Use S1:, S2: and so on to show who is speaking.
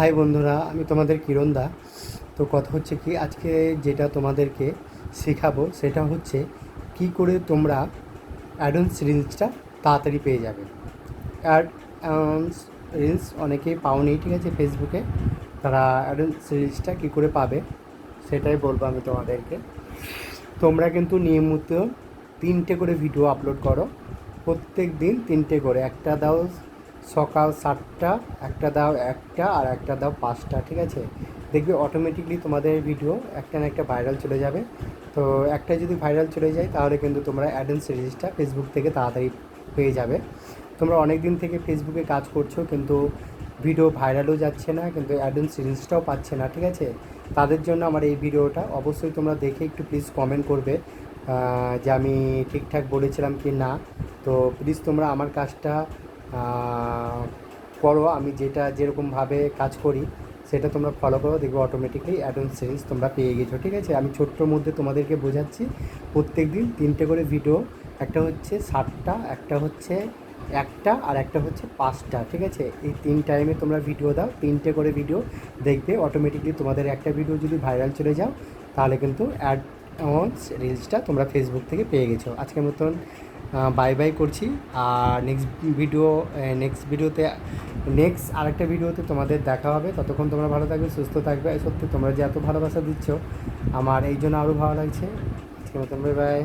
S1: High বন্ধুরা, আমি তোমাদের কিরণ দা তো কথা হচ্ছে কি, আজকে যেটা তোমাদেরকে শেখাবো সেটা হচ্ছে কি করে তোমরা অ্যাডভান্স রিলসটা তাড়াতাড়ি পেয়ে যাবে। অ্যাড রিলস অনেকেই পাওনি, ঠিক আছে, ফেসবুকে। তারা অ্যাডভান্স রিলসটা কী করে পাবে সেটাই বলব আমি তোমাদেরকে। তোমরা কিন্তু নিয়মিত তিনটে করে ভিডিও আপলোড করো, প্রত্যেক দিন তিনটে করে। একটা দাও সকাল সাতটা, একটা দাও একটা আর একটা দাও পাঁচটা, ঠিক আছে? দেখবে অটোমেটিকলি তোমাদের ভিডিও একটা না একটা ভাইরাল চলে যাবে। তো একটা যদি ভাইরাল চলে যায়, তাহলে কিন্তু তোমরা অ্যাডেন্স সিরিজটা ফেসবুক থেকে তাড়াতাড়ি পেয়ে যাবে। তোমরা অনেক দিন থেকে ফেসবুকে কাজ করছ, কিন্তু ভিডিও ভাইরালও যাচ্ছে না, কিন্তু অ্যাডেন্স সিরিজটাও পাচ্ছে না, ঠিক আছে? তাদের জন্য আমার এই ভিডিওটা অবশ্যই তোমরা দেখে একটু প্লিজ কমেন্ট করবে যে আমি ঠিকঠাক বলেছিলাম কি না। তো প্লিজ তোমরা আমার কাজটা করো, আমি যেটা যেরকমভাবে কাজ করি, সেটা তোমরা ফলো করো, দেখবে অটোমেটিকলি অ্যাডভান্স সিরিজ তোমরা পেয়ে গেছো, ঠিক আছে? আমি ছোট্টর মধ্যে তোমাদেরকে বোঝাচ্ছি প্রত্যেক দিন তিনটে করে ভিডিও একটা হচ্ছে সাতটা, একটা হচ্ছে একটা, আর একটা হচ্ছে পাঁচটা, ঠিক আছে? এই তিন টাইমে তোমরা ভিডিও দাও, তিনটে করে ভিডিও দেখবে অটোমেটিকলি তোমাদের একটা ভিডিও যদি ভাইরাল চলে যাও, তাহলে কিন্তু অ্যাডভান্স রিলসটা তোমরা ফেসবুক থেকে পেয়ে গেছো। আজকের মতন বাই বাই করছি। আর নেক্সট ভিডিও নেক্সট ভিডিওতে নেক্সট আরেকটা ভিডিওতে তোমাদের দেখা হবে। ততক্ষণ তোমরা ভালো থাকবে, সুস্থ থাকবে। সত্যি তোমরা যে এত ভালোবাসা দিচ্ছ, আমার এই জন্য আরও ভালো লাগছে। তোমরা বাই